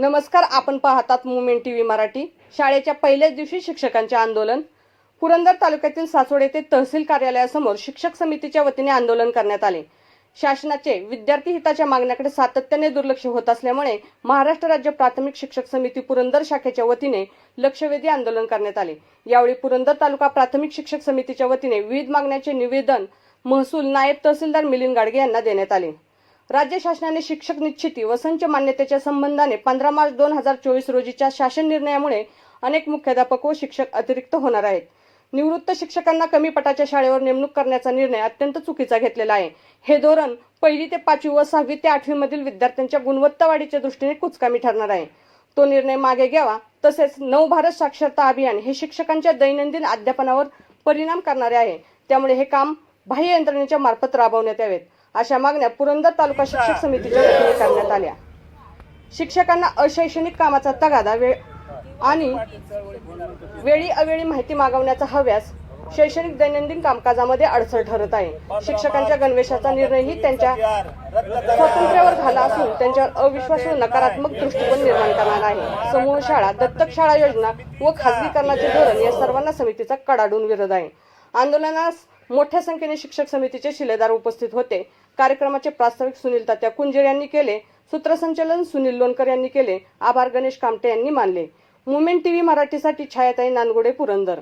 नमस्कार आपण पाहतात मुवमेंट टी व्ही मराठी. शाळेच्या पहिल्याच दिवशी शिक्षकांचे आंदोलन. पुरंदर तालुक्यातील सासवड येथे तहसील कार्यालयासमोर शिक्षक समितीच्या वतीने आंदोलन करण्यात आले. शासनाचे विद्यार्थी हिताच्या मागण्याकडे सातत्याने दुर्लक्ष होत असल्यामुळे महाराष्ट्र राज्य प्राथमिक शिक्षक समिती पुरंदर शाखेच्या वतीने लक्षवेधी आंदोलन करण्यात आले. यावेळी पुरंदर तालुका प्राथमिक शिक्षक समितीच्या वतीने विविध मागण्याचे निवेदन महसूल नायब तहसीलदार मिलिंद गाडगे यांना देण्यात आले. राज्य शासनाने शिक्षक निश्चिती व संच मान्यतेच्या संबंधाने पंधरा मार्च दोन हजार चोवीस रोजीच्या शासन निर्णयामुळे अनेक मुख्याध्यापक व शिक्षक अतिरिक्त होणार आहेत. निवृत्त शिक्षकांना कमी पटाच्या शाळेवर नेमणूक करण्याचा निर्णय अत्यंत चुकीचा घेतलेला आहे. हे धोरण पहिली ते पाचवी व सहावी ते आठवी मधील विद्यार्थ्यांच्या गुणवत्ता वाढीच्या दृष्टीने कुचकामी ठरणार आहे. तो निर्णय मागे घ्यावा तसेच नव भारत साक्षरता अभियान हे शिक्षकांच्या दैनंदिन अध्यापनावर परिणाम करणारे आहे. त्यामुळे हे काम बाह्य यंत्रणेच्या मार्फत राबवण्यात यावेत. अशा मागण्या पुरंदर तालुका शिक्षक समितीच्या वतीने करण्यात आल्या. शिक्षकांना अशैक्षणिक कामाचा तगादा वेळ आणि वेळी अवेळी माहिती मागवण्याचा हव्यास शैक्षणिक दैनंदिन कामकाजामध्ये अडसर ठरत आहे. शिक्षकांच्या गणवेशाचा निर्णयही त्यांच्या स्वातंत्र्यावर झाला असून त्यांच्यावर अविश्वास व नकारात्मक दृष्टिकोन निर्माण करणार आहे. समूह शाळा दत्तक शाळा योजना व खासगीकरणाचे धोरण या सर्वांना समितीचा कडाडून विरोध आहे. आंदोलनास मोठ्या संख्येने शिक्षक समितीचे शिलेदार उपस्थित होते. कार्यक्रमाचे प्रास्ताविक सुनील तात्या कुंजेर यांनी केले. सूत्रसंचालन सुनील लोणकर यांनी केले. आभार गणेश कामटे यांनी मानले. मुमेंट टीव्ही मराठीसाठी छायाताई नानगुडे पुरंदर.